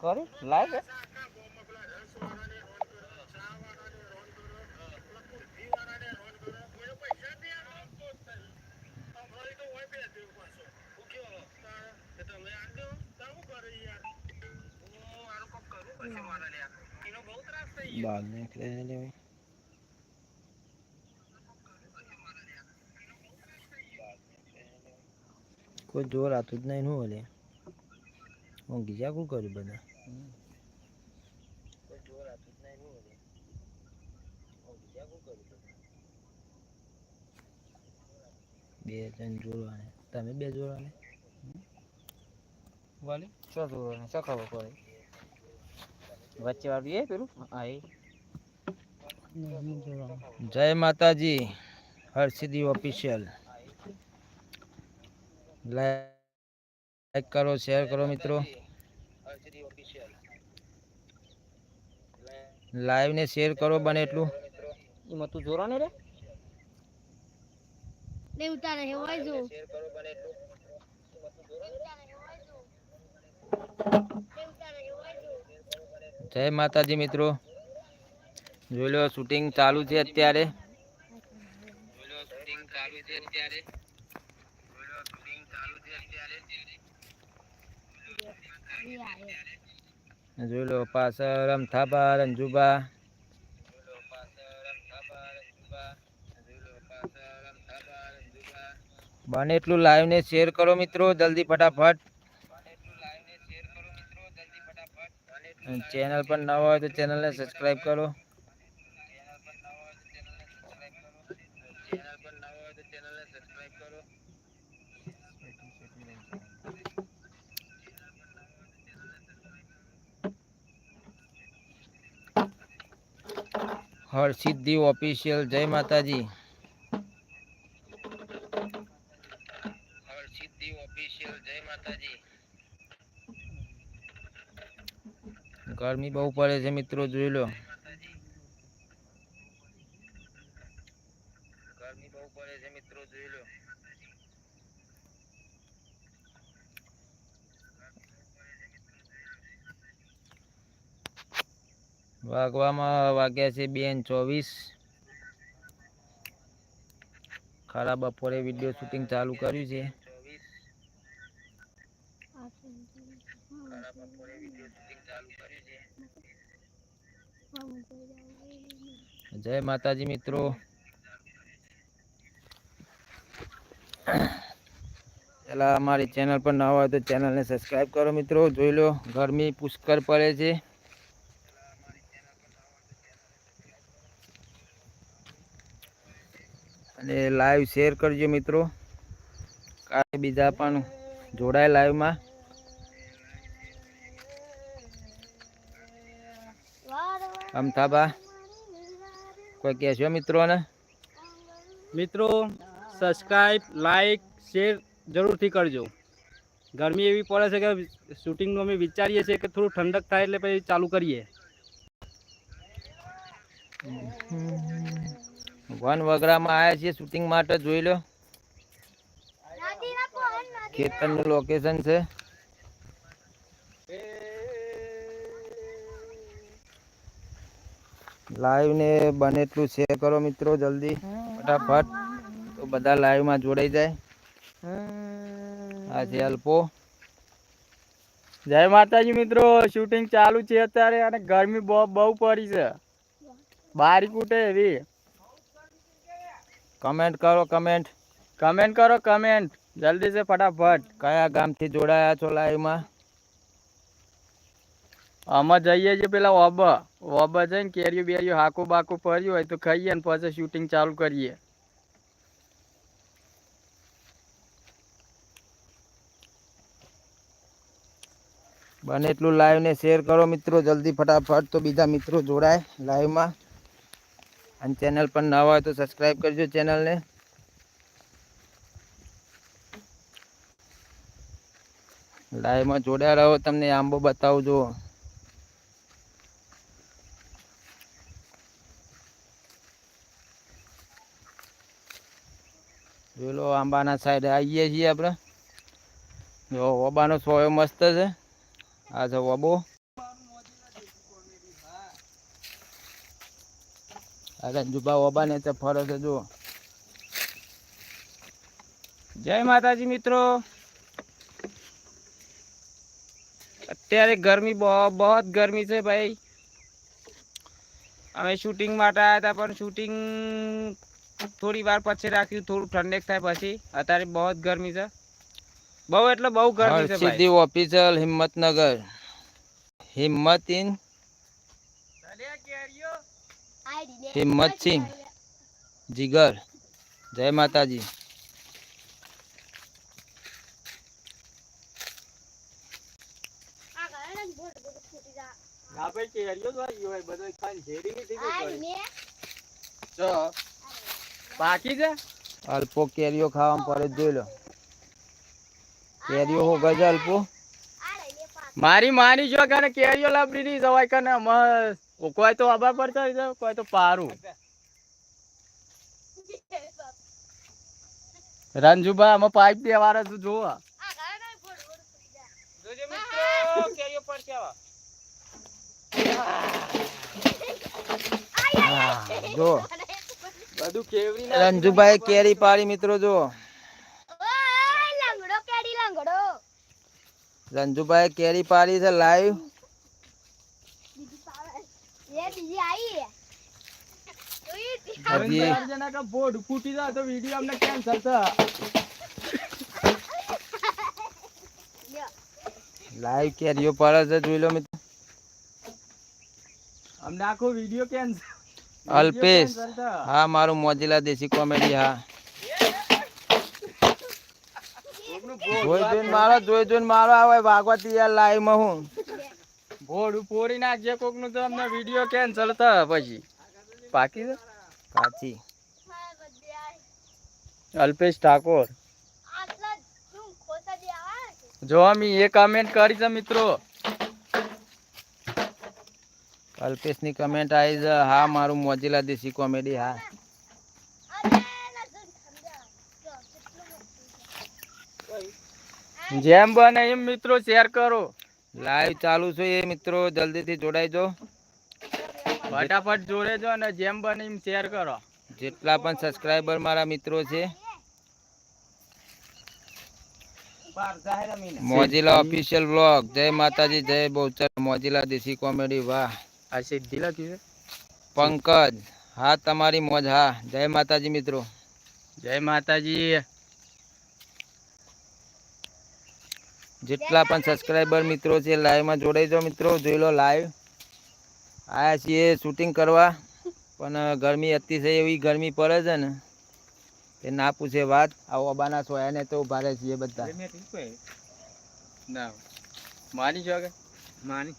કરી લાગે. કોઈ જોર આતું જ નહીં હું ઓલે હું ગીજા કું કર્યું બધા. કોઈ જોર જ નહીં હું બે જોડવાને. તમે બે જોડવાને? વાલી? છો જોડવાને? છો ખબર પડે? વચ્ચે વાળું એ પેલું? હા એ. જય માતાજી હર્ષિદી ઓફિશિયલ લાઈક કરો શેર કરો મિત્રો. લાઈવ ને શેર કરો બને એટલું. એમાં તું જોરો ને રે? લે ઉતારે હે હોય જો. જય માતાજી મિત્રો. જોઈ લો શૂટિંગ ચાલુ છે અત્યારે. જોઈ લો પાછળ રમથાબા રંજુબા બને એટલું લાઈવને શેર કરો મિત્રો, જલ્દી ફટાફટ. ચેનલ પર ન હોય તો ચેનલને સબસ્ક્રાઇબ કરો. હરસિદ્ધિ ઓફિશિયલ જય માતાજી. હરસિદ્ધિ ઓફિશિયલ જય માતાજી. ગરમી બહુ પડે છે મિત્રો જોઈ લો. ગરમી બહુ પડે છે મિત્રો જોઈ લો. વાગવામાં વાગ્યા છે બેન ચોવીસ. ખરા બપોરે વીડિયો શૂટિંગ ચાલુ કર્યું છે. જય માતાજી મિત્રો. પેલા અમારી ચેનલ પર ના હોય તો ચેનલને સબસ્ક્રાઈબ કરો મિત્રો. જોઈ લો, ગરમી પુષ્કળ પડે છે. અને લાઈવ શેર કરજો મિત્રો. કાલે બીજા પણ જોડાય લાઈવમાં અમથાબા કોઈ કહેશો મિત્રોને મિત્રો સબસ્ક્રાઈબ લાઈક શેર જરૂરથી કરજો. ગરમી એવી પડે છે કે શૂટિંગનું અમે વિચારીએ છીએ કે થોડું ઠંડક થાય એટલે પછી ચાલુ કરીએ. વન વગરામાં આવ્યા છીએ શૂટિંગ માટે જોઈ લો. ખેતરનું લોકેશન છે. લાઈવ ને બને એટલું શેર કરો મિત્રો જલ્દી. ફટાફટ. તો બધા લાઈવમાં જોડાઈ જાય. આ છે અલ્પો. જય માતાજી મિત્રો શૂટિંગ ચાલુ છે અત્યારે અને ગરમી બહુ બહુ પડી છે. બારી કૂટે એવી. કમેન્ટ કરો કમેન્ટ કમેન્ટ કરો કમેન્ટ જલ્દી છે, ફટાફટ. કયા ગામથી જોડાયા છો લાઈવમાં આમાં જઈએ છીએ પેલા ઓબ ઓબ જઈને કેરીઓ બેરીઓ હાકું બાકું ફર્યું હોય તો ખાઈએ ને પછી શૂટિંગ ચાલુ કરીએ. બને એટલું લાઈવ ને શેર કરો મિત્રો. જલ્દી ફટાફટ તો બીજા મિત્રો જોડાય લાઈવમાં અને ચેનલ પર નવા હોય તો સબસ્ક્રાઈબ કરજો ચેનલને લાઈવમાં જોડ્યા રહો, તમને આંબો બતાવજો. જોઈ આંબાના સાઈડ આવીએ છીએ આપણે. જો ઓબાનો સોયો મસ્ત છે. આ છે વબો. આ રંજુબા ઓબા ને તો ફરો છે જુઓ. જય માતાજી મિત્રો. અત્યારે ગરમી બહુ બહુ ગરમી છે ભાઈ. અમે શૂટિંગ માટે આવ્યા હતા પણ શૂટિંગ થોડી વાર પછી રાખ્યું થોડું ઠંડક થાય પછી. અત્યારે બહુ જ ગરમી છે. બહુ એટલે બહુ ગરમી છે સીધી ઓફિસલ હિંમતનગર. હિંમત ઇન હિંમતસિંહ જીગર. જય માતાજી. અલ્પો કેરીઓ ખાવામાં પડે જોઈ લો. કેરીઓ હો ગજ અલ્પો. મારી માની જો કને કેરીઓ લાબડી ની જવાય કને મસ્ત. કોઈ તો આબા પર જાય કોઈ તો પારું. રંજુબા અમે પાઇપ દેવાના તું જોવા જોજે મિત્રો કેરીઓ પડશે આવા જો બધું રંજુભાઈ કેરી પાડી મિત્રો જો રંજુભાઈ કેરી પાડી છે લાઈવ એ બીજી આવી હજી બોર્ડ ફૂટી જાય તો વીડિયો અમને કેન્સલ થાય લાઈવ કેરીઓ પડે છે જોઈ લો મિત્રો. અમને આખો વીડિયો કેન્સલ અલ્પેશ. હા મારું મોજીલા દેશી કોમેડી હા. જોઈ જોઈને મારો જોઈ જોઈને મારો આવે ભાગવતી યાર લાઈવમાં હું. ઘોડું ફોડી નાખજે કોકનું તો અમને વીડિયો કેન્સલ થાય પછી. પાકી છે? પાછી અલ્પેશ ઠાકોર. જો મી એ કમેન્ટ કરી છે મિત્રો. અલ્પેશની કમેન્ટ આવી છે. હા મારું મોજીલા દેશી કોમેડી હા. જેમ બને એમ મિત્રો શેર કરો. લાઈવ ચાલુ છે એ મિત્રો જલ્દીથી જોડાઈ જાઓ. ફટાફટ જોડે જો અને જેમ બને એમ શેર કરો. જેટલા પણ સબસ્ક્રાઈબર મારા મિત્રો છે. મોજીલા ઓફિશિયલ બ્લોગ જય માતાજી જય બહુચર. મોજીલા દેશી કોમેડી વાહ. આ સિદ્ધિ લખ્યું પંકજ હા તમારી મોજ હા. જય માતાજી મિત્રો. જય માતાજી. જેટલા પણ સબસ્ક્રાઈબર મિત્રો છે લાઈવમાં જોડાઈ જાઓ મિત્રો. જોઈ લો લાઈવ આવ્યા છીએ શૂટિંગ કરવા. પણ ગરમી અતિશય એવી ગરમી પડે છે ને. તે ના પૂછે વાત. આવો અબાના સોયા ને તો ભારે છીએ બધા. ના. માની છો કે? માની.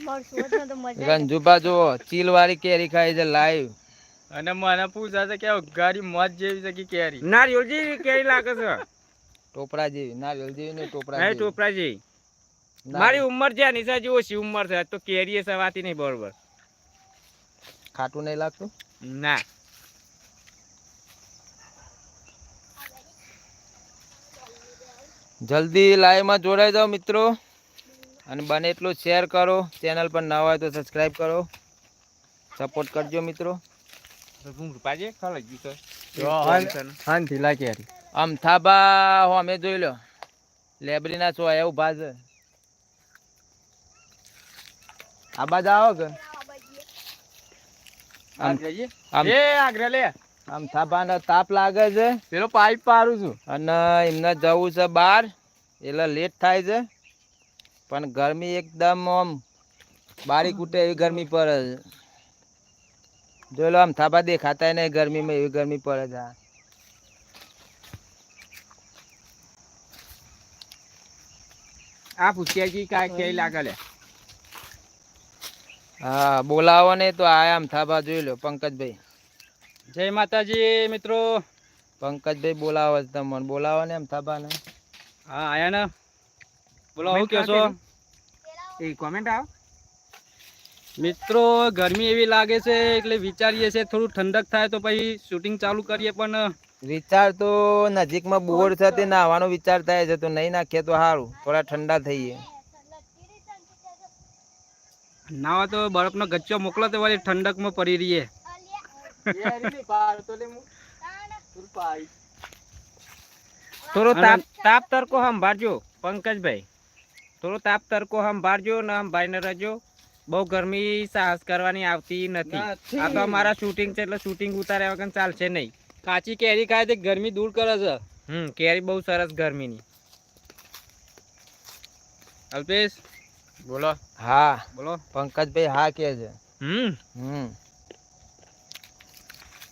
મળશું હોત તો મજા રંજુબા જો ચીલ વાળી કેરી ખાય છે લાઈવ અને મને પૂછા છે કે ગાડી મત જેવી છે કે કેરી? નારિયેળ જેવી કેરી લાગે છે. ટોપરા જેવી નારિયેળ જેવી ને ટોપરા જેવી ટોપરા જેવી ના, મારી ઉંમર છે નિશા જેવી ઓછી ઉંમર છે તો કેરીએ સવાતી નહીં બરોબર ખાટું નહીં લાગતું ના જલ્દી લાઈવમાં જોડાઈ જાઓ મિત્રો અને બને એટલું શેર કરો ચેનલ પર નવા હોય તો સબસ્ક્રાઈબ કરો સપોર્ટ કરજો મિત્રો હાનથી લા કેરી આમ થાબા હો અમે જોઈ લો. લેબરીના છો એવું છે. આ બાજ આવો કે આમ એ તાપ લાગે છે. પેલો પાઇપ પારું છું. અને એમને જવું છે બહાર. એટલે લેટ થાય છે. પણ ગરમી એકદમ આમ બારી કૂટે એવી ગરમી પડે છે. જોઈ લો આમ થાબા દેખાતા નહીં ગરમીમાં એવી ગરમી પડે છે આ પૂછ્યા કે કાંઈ કેરી લાગે લે હા બોલાવો ને તો આયા આમ થાબા જોઈ લો પંકજભાઈ. જય માતાજી મિત્રો. પંકજભાઈ બોલાવો છે તમને. બોલાવો ને એમ થાબા ને હા આયા ને. બોલો શું કહો છો? એ કોમેન્ટ આવ. મિત્રો ગરમી એવી લાગે છે એટલે વિચારીએ છે થોડું ઠંડક થાય તો પછી શૂટિંગ ચાલુ કરીએ પણ વિચાર તો નજીકમાં બોર છે તે નાહવાનો વિચાર થાય છે તો નહીં નાખીએ તો સારું થોડા ઠંડા થઈએ. નાવા તો બરફનો ગચ્ચો મોકલો તો ઠંડક ઠંડકમાં પડી રહીએ. થોડો તાપ તાપ તરકો સંભાળજો પંકજભાઈ. થોડો તાપ તરકો સંભાળજો ને સંભાળીને રહેજો. બહુ ગરમી સાહસ કરવાની આવતી નથી. નથી. આ તો અમારા શૂટિંગ છે એટલે શૂટિંગ ઉતાર્યા વગર ચાલશે નહીં. કાચી કેરી ખાય તે ગરમી દૂર કરે છે. હમ કેરી બહુ સરસ ગરમીની. અલ્પેશ બોલો. હા બોલો. પંકજભાઈ હા કે છે. હમ. હમ.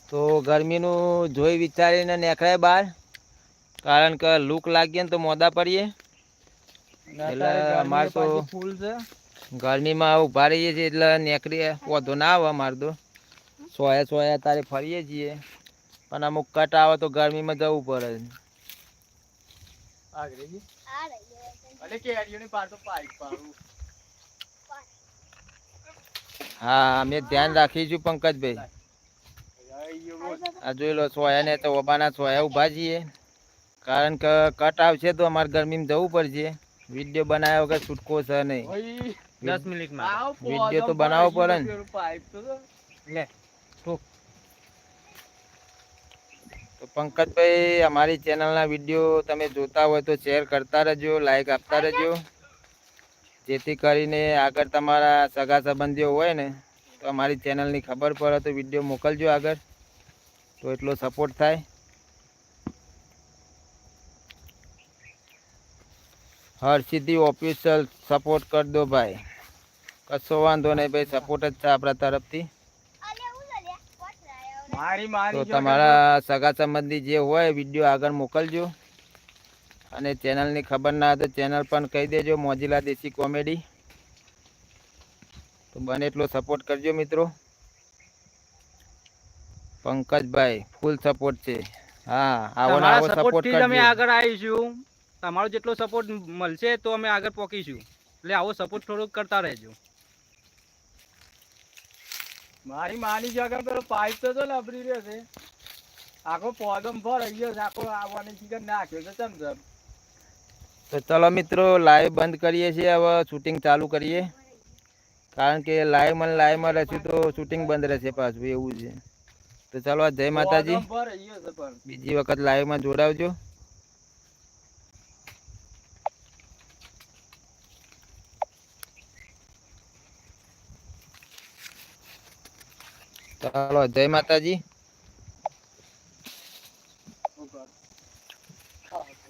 તો ગરમીનું જોઈ વિચારીને નીકળાય બહાર કારણ કે લૂક લાગીએ ને તો મોદા પડીએ. એટલે અમારે તો ફૂલ છે. ગરમીમાં ઊભા રહીએ છીએ એટલે નીકળીએ. વધુ ના આવે અમારે તો. સોયા સોયા તારે ફરીએ છીએ. પણ અમુક કટ આવે તો ગરમીમાં જવું પડે. હા અમે ધ્યાન રાખીશું પંકજભાઈ. આ જોઈ લો સોયા ને તો ઓબાના સોયા ઊભા છીએ. કારણ કે કટ આવશે તો અમારે ગરમીમાં જવું પડશે. વીડિયો બનાવ્યા વગર છૂટકો છે નહીં. દસ મિનિટમાં. વીડિયો તો બનાવવો પડે ને. લે તો પંકજભાઈ, અમારી ચેનલના વીડિયો તમે જોતા હોય તો શેર કરતા રહેજો લાઈક આપતા રહેજો. જેથી કરીને આગળ તમારા સગા સંબંધીઓ હોય ને, તો અમારી ચેનલની ખબર પડે તો વીડિયો મોકલજો આગળ. તો એટલો સપોર્ટ થાય. હરસિદ્ધિ ઓફિશિયલ સપોર્ટ કરી દો ભાઈ. કશો વાંધો નહીં ભાઈ સપોર્ટ જ છે આપણા તરફથી અલે હું લે કોટ લાયો મારી તો મારી તમારા સગા સંબંધી જે હોય વીડિયો આગળ મોકલજો. અને ચેનલની ખબર ના હોય તો ચેનલ પણ કહી દેજો મોજીલા દેશી કોમેડી. તો બને એટલો સપોર્ટ કરજો મિત્રો. પંકજભાઈ ફૂલ સપોર્ટ છે. હા આવો આવો સપોર્ટ સપોર્ટ અમે આગળ આવીશું. તમારો જેટલો સપોર્ટ મળશે તો અમે આગળ પહોંચીશું એટલે આવો સપોર્ટ થોડોક કરતા રહેજો. મારી માની જગા પેલો પાઇપ તો લબરી રહ્યો છે. આખો પોદમ ભરાઈ ગયો છે આખો આવવાની ચીકર નાખ્યો છે ચમચમ તો ચલો મિત્રો લાઈવ બંધ કરીએ છીએ હવે શૂટિંગ ચાલુ કરીએ. કારણ કે લાઈવમાં મને લાઈવમાં રહેશું તો શૂટિંગ બંધ રહેશે પાછું એવું છે. તો ચાલો જય માતાજી. બીજી વખત લાઈવમાં જોડાવજો. ચાલો જય માતાજી.